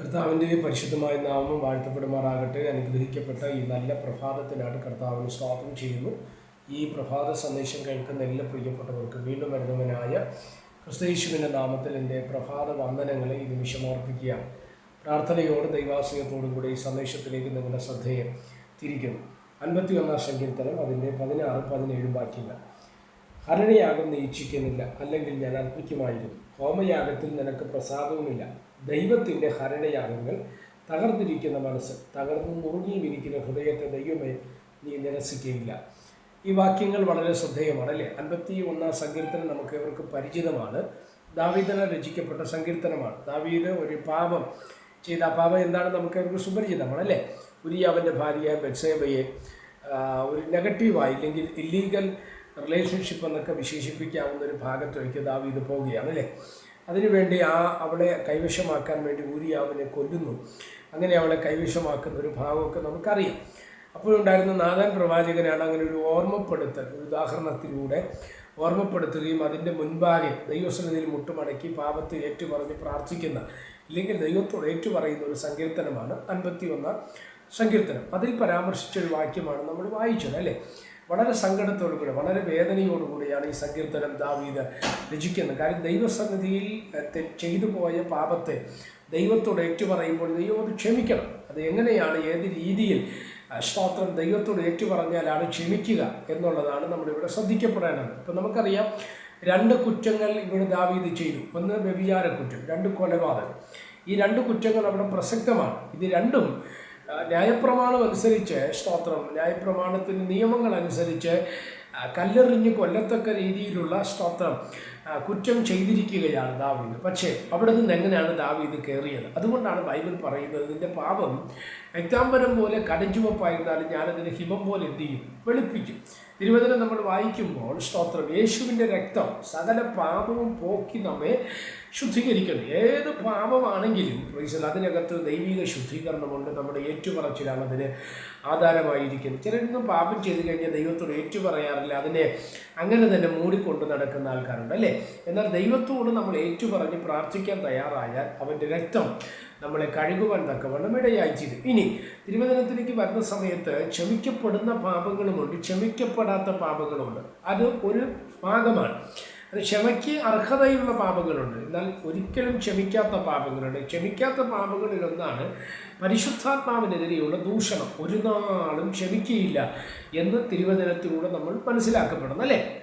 കർത്താവിന്റെ പരിശുദ്ധമായ നാമം വാഴ്ത്തപ്പെടുമാറാകട്ടെ. അനുഗ്രഹിക്കപ്പെട്ട ഈ നല്ല പ്രഭാതത്തിനായിട്ട് കർത്താവിന് സ്വാഗതം ചെയ്യുന്നു. ഈ പ്രഭാത സന്ദേശം കേൾക്കുന്ന എല്ലാ പ്രിയപ്പെട്ടവർക്ക് വീണ്ടും വരുന്നവനായ ക്രിസ്തയേശുവിന്റെ നാമത്തിൽ എന്റെ പ്രഭാത വന്ദനങ്ങളെ ഈ നിമിഷം ഓർപ്പിക്കുകയാണ്. പ്രാർത്ഥനയോടും ദൈവാശ്രയത്തോടും കൂടി ഈ സന്ദേശത്തിലേക്ക് നിങ്ങളുടെ ശ്രദ്ധയെ തിരിക്കുന്നു. അൻപത്തി ഒന്നാം സങ്കീർത്തനം അതിന്റെ പതിനാറ് പതിനേഴും വാക്യങ്ങൾ. ഹരണയാഗം നീ ഇച്ഛിക്കുന്നില്ല അല്ലെങ്കിൽ ഞാൻ അർപ്പിക്കുമായിരുന്നു. ഹോമയാഗത്തിൽ നിനക്ക് പ്രസാദവുമില്ല. ദൈവത്തിന്റെ ഹരണയാഗങ്ങൾ തകർന്നിരിക്കുന്ന മനസ്സ് തകർന്നു മുറുകിയുമിരിക്കുന്ന ഹൃദയത്തെ ദൈവമേ നീ നിരസിക്കുകയില്ല. ഈ വാക്യങ്ങൾ വളരെ ശ്രദ്ധേയമാണ് അല്ലേ? അൻപത്തി ഒന്നാം സങ്കീർത്തനം നമുക്ക് ഇവർക്ക് പരിചിതമാണ്. ദാവീദന രചിക്കപ്പെട്ട സങ്കീർത്തനമാണ്. ദാവീദ് ഒരു പാപം ചെയ്ത ആ പാപം എന്താണ് നമുക്ക് അവർക്ക് സുപരിചിതമാണ് അല്ലേ? ഉരിയാവന്റെ ഭാര്യ ബെത്സേബയെ ഒരു നെഗറ്റീവായി അല്ലെങ്കിൽ ഇല്ലീഗൽ റിലേഷൻഷിപ്പ് എന്നൊക്കെ വിശേഷിപ്പിക്കാവുന്ന ഒരു ഭാഗത്തേക്ക് ദാവീദ് പോവുകയാണ് അല്ലേ? അതിനുവേണ്ടി ആ അവളെ കൈവശമാക്കാൻ വേണ്ടി ഊരിയാവിനെ കൊല്ലുന്നു. അങ്ങനെ അവളെ കൈവശമാക്കുന്ന ഒരു ഭാഗമൊക്കെ നമുക്കറിയാം. അപ്പോഴുണ്ടായിരുന്ന നാദാൻ പ്രവാചകനാണ് അങ്ങനെ ഒരു ഓർമ്മപ്പെടുത്തൽ ഒരു ഉദാഹരണത്തിലൂടെ ഓർമ്മപ്പെടുത്തുകയും അതിന്റെ മുൻപാകെ ദൈവസന്നിധിയിൽ മുട്ടുമടക്കി പാപത്തെ ഏറ്റുപറഞ്ഞ് പ്രാർത്ഥിക്കുന്ന ഇല്ലെങ്കിൽ ദൈവത്തോട് ഏറ്റുപറയുന്ന ഒരു സങ്കീർത്തനമാണ് അൻപത്തി ഒന്നാം സങ്കീർത്തനം. അതിൽ പരാമർശിച്ചൊരു വാക്യമാണ് നമ്മൾ വായിച്ചത് അല്ലേ? വളരെ സങ്കടത്തോടുകൂടി വളരെ വേദനയോടുകൂടിയാണ് ഈ സങ്കീർത്തനം ദാവീദ് രചിക്കുന്നത്. കാര്യം ദൈവസന്നിധിയിൽ ചെയ്തു പോയ പാപത്തെ ദൈവത്തോട് ഏറ്റുപറയുമ്പോൾ ദൈവം അത് ക്ഷമിക്കണം. അത് എങ്ങനെയാണ് ഏത് രീതിയിൽ സ്തോത്രം ദൈവത്തോട് ഏറ്റുപറഞ്ഞാലാണ് ക്ഷമിക്കുക എന്നുള്ളതാണ് നമ്മളിവിടെ ശ്രദ്ധിക്കപ്പെടേണ്ടത്. ഇപ്പം നമുക്കറിയാം രണ്ട് കുറ്റങ്ങൾ ഇവിടെ ദാവീദ് ചെയ്തു. ഒന്ന് വ്യഭിചാര കുറ്റം രണ്ട് കൊലപാതകം. ഈ രണ്ട് കുറ്റങ്ങൾ അവിടെ പ്രസക്തമാണ്. ഇത് രണ്ടും ന്യായപ്രമാണം അനുസരിച്ച് സ്തോത്രം ന്യായപ്രമാണത്തിന്റെ നിയമങ്ങൾ അനുസരിച്ച് കല്ലെറിഞ്ഞ് കൊല്ലത്തക്ക രീതിയിലുള്ള സ്തോത്രം കുറ്റം ചെയ്തിരിക്കുകയാണ് ദാവീദ്. പക്ഷേ അവിടെ നിന്ന് എങ്ങനെയാണ് ദാവീദ് കയറിയത്? അതുകൊണ്ടാണ് ബൈബിൾ പറയുന്നത് ഇതിന്റെ പാപം രക്താംബരം പോലെ കടഞ്ചുവപ്പായിരുന്നാലും ഞാനതിന് ഹിമം പോലെ എന്ത് ചെയ്യും? വെളുപ്പിക്കും. തിരുവചനം നമ്മൾ വായിക്കുമ്പോൾ സ്തോത്രം. യേശുവിന്റെ രക്തം സകല പാപവും പോക്കി നമ്മെ ശുദ്ധീകരിക്കുന്നു. ഏത് പാപമാണെങ്കിലും അതിനകത്ത് ദൈവിക ശുദ്ധീകരണമുണ്ട്. നമ്മുടെ ഏറ്റുപറച്ചിലാണ് അതിന് ആധാരമായിരിക്കുന്നത്. ചിലരൊന്നും പാപം ചെയ്തു കഴിഞ്ഞാൽ ദൈവത്തോട് ഏറ്റുപറയാറില്ല. അതിനെ അങ്ങനെ തന്നെ മൂടിക്കൊണ്ട് നടക്കുന്ന ആൾക്കാരുണ്ട് അല്ലേ? എന്നാൽ ദൈവത്തോട് നമ്മൾ ഏറ്റുപറഞ്ഞ് പ്രാർത്ഥിക്കാൻ തയ്യാറായാൽ അവന്റെ രക്തം നമ്മളെ കഴുകുവാൻ തക്കവണ്ണം ഇടയായി ചെയ്തു ഇനി തിരുവചനത്തിലേക്ക് വരുന്ന സമയത്ത് ക്ഷമിക്കപ്പെടുന്ന പാപങ്ങളുമുണ്ട് ക്ഷമിക്കപ്പെടാത്ത പാപങ്ങളുമുണ്ട്. അത് ഒരു ഭാഗമാണ് അത് ക്ഷമയ്ക്ക് അർഹതയുള്ള പാപങ്ങളുണ്ട്. എന്നാൽ ഒരിക്കലും ക്ഷമിക്കാത്ത പാപങ്ങളുണ്ട്. ക്ഷമിക്കാത്ത പാപങ്ങളിലൊന്നാണ് പരിശുദ്ധാത്മാവിനെതിരെയുള്ള ദൂഷണം. ഒരു നാളും ക്ഷമിക്കുകയില്ല എന്ന് തിരുവചനത്തിലൂടെ നമ്മൾ മനസ്സിലാക്കപ്പെടുന്നു അല്ലേ?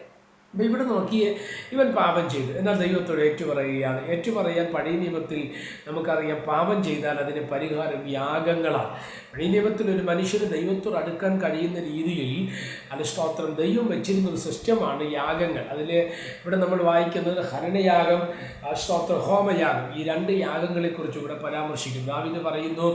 അപ്പം ഇവിടെ നോക്കിയേ ഇവൻ പാപം ചെയ്തു. എന്നാൽ ദൈവത്തോട് ഏറ്റുപറയുകയാണ്. ഏറ്റുപറയാൻ പഴയ നിയമത്തിൽ നമുക്കറിയാം പാപം ചെയ്താൽ അതിന് പരിഹാരം യാഗങ്ങളാണ് പഴയ നിയമത്തിൽ ഒരു മനുഷ്യന് ദൈവത്തോട് അടുക്കാൻ കഴിയുന്ന രീതിയിൽ അനുഷ്ടോത്രം ദൈവം വെച്ചിരുന്ന ഒരു സിസ്റ്റമാണ് യാഗങ്ങൾ. അതിൽ ഇവിടെ നമ്മൾ വായിക്കുന്നത് ഹരണയാഗം അനുഷ്ടോത്ര ഹോമയാഗം. ഈ രണ്ട് യാഗങ്ങളെക്കുറിച്ച് ഇവിടെ പരാമർശിക്കുന്നു. ആ ദാവിത് പറയുന്നു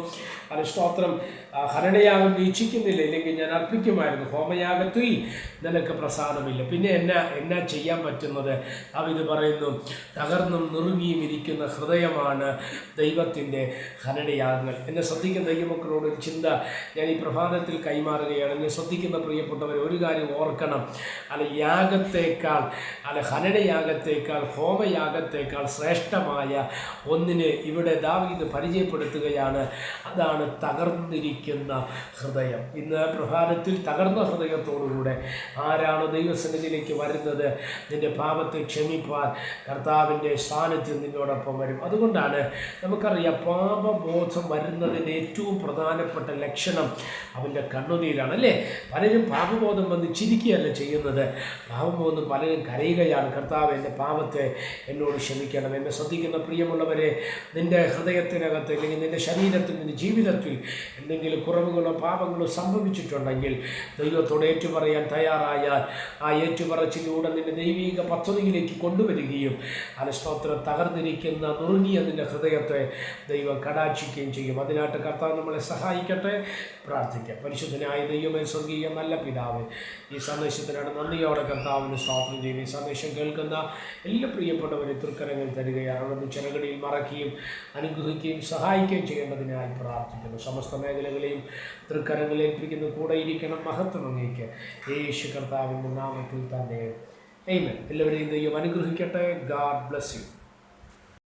അനുഷ്ടോത്രം ഹരണയാഗം വീക്ഷിക്കുന്നില്ല. ഇല്ലെങ്കിൽ ഞാൻ അർപ്പിക്കുമായിരുന്നു. ഹോമയാഗത്തിൽ നിനക്ക് പ്രസാദമില്ല. പിന്നെ എന്നാ എന്നാ ചെയ്യാൻ പറ്റുന്നത്? ആ അവിത് പറയുന്നു തകർന്നും നുറുങ്ങിയും ഇരിക്കുന്ന ഹൃദയമാണ് ദൈവത്തിന്റെ ഹരണയാഗങ്ങൾ. എന്നെ ശ്രദ്ധിക്കുന്ന ദൈവമക്കളോട് ഒരു ചിന്ത ഞാൻ ഈ പ്രഭാതത്തിൽ കൈമാറുകയാണ്. എന്നെ ശ്രദ്ധിക്കുന്ന പ്രിയപ്പെട്ടവർ ഒരു കാര്യം ഓർക്കണം. അല്ല യാഗത്തേക്കാൾ അല്ല ഹനനയാഗത്തേക്കാൾ ഹോമയാഗത്തേക്കാൾ ശ്രേഷ്ഠമായ ഒന്നിനെ ഇവിടെ ദാവീത് പരിചയപ്പെടുത്തുകയാണ്. അതാണ് തകർന്നിരിക്കുന്ന ഹൃദയം. ഇന്ന് പ്രഭാതത്തിൽ തകർന്ന ഹൃദയത്തോടുകൂടെ ആരാണ് ദൈവസന്നിധിയിലേക്ക് വരുന്നത്? നിന്റെ പാപത്തെ ക്ഷമിപ്പാൻ കർത്താവിന്റെ സാന്നിധ്യം നിന്നോടൊപ്പം വരും. അതുകൊണ്ടാണ് നമുക്കറിയാം പാപബോധം വരുന്നതിന്റെ ഏറ്റവും പ്രധാനപ്പെട്ട ലക്ഷണം അവന്റെ കണ്ണുനീരാണ് അല്ലേ? പലരും പാപബോധം വന്ന് ചിരിക്കുകയല്ല ചെയ്യുന്നത്. പാപബോധം പലരും കരയുകയാണ്. കർത്താവ് എന്റെ പാപത്തെ എന്നോട് ക്ഷമിക്കണം. എന്നെ ശ്രദ്ധിക്കുന്ന പ്രിയമുള്ളവരെ നിന്റെ ഹൃദയത്തിനകത്ത് അല്ലെങ്കിൽ നിന്റെ ശരീരത്തിൽ നിന്റെ ജീവിതത്തിൽ എന്തെങ്കിലും കുറവുകളോ പാപങ്ങളോ സംഭവിച്ചിട്ടുണ്ടെങ്കിൽ ദൈവത്തോട് ഏറ്റുപറയാൻ തയ്യാറായാൽ ആ ഏറ്റുപറച്ചിലൂടെ നിന്റെ ദൈവിക പദ്ധതിയിലേക്ക് കൊണ്ടുവരികയും അലസ്തോത്രം തകർന്നിരിക്കുന്ന നുറുങ്ങിയ നിന്റെ ഹൃദയത്തെ ദൈവം കടാക്ഷിക്കുകയും ചെയ്യും. അതിനായിട്ട് കർത്താവ് നമ്മളെ സഹായിക്കട്ടെ. പ്രാർത്ഥിക്കാം. പരിശുദ്ധനായ ദൈവമേ സ്വർഗീയ നല്ല പിതാവ് ഈ സന്ദേശത്തിനാണ് നന്ദിയോടെ കർത്താവിന് സ്വാതന്ത്ര്യം ചെയ്ത് ഈ സന്ദേശം കേൾക്കുന്ന എല്ലാ പ്രിയപ്പെട്ടവരെ തൃക്കരങ്ങൾ തരികയാണ് അവിടുന്ന് ചെറുകടിയിൽ മറക്കുകയും അനുഗ്രഹിക്കുകയും സഹായിക്കുകയും ചെയ്യേണ്ടതിനായി പ്രാർത്ഥിക്കുന്നു. സമസ്ത മേഖലകളെയും തൃക്കരങ്ങൾ ഏൽപ്പിക്കുന്ന കൂടെ ഇരിക്കണം മഹത്വം അങ്ങേക്ക്. യേശു കർത്താവിന്റെ നാമത്തിൽ തന്നെ. എയ്മൻ എല്ലാവരെയും ദൈവം അനുഗ്രഹിക്കട്ടെ. God bless you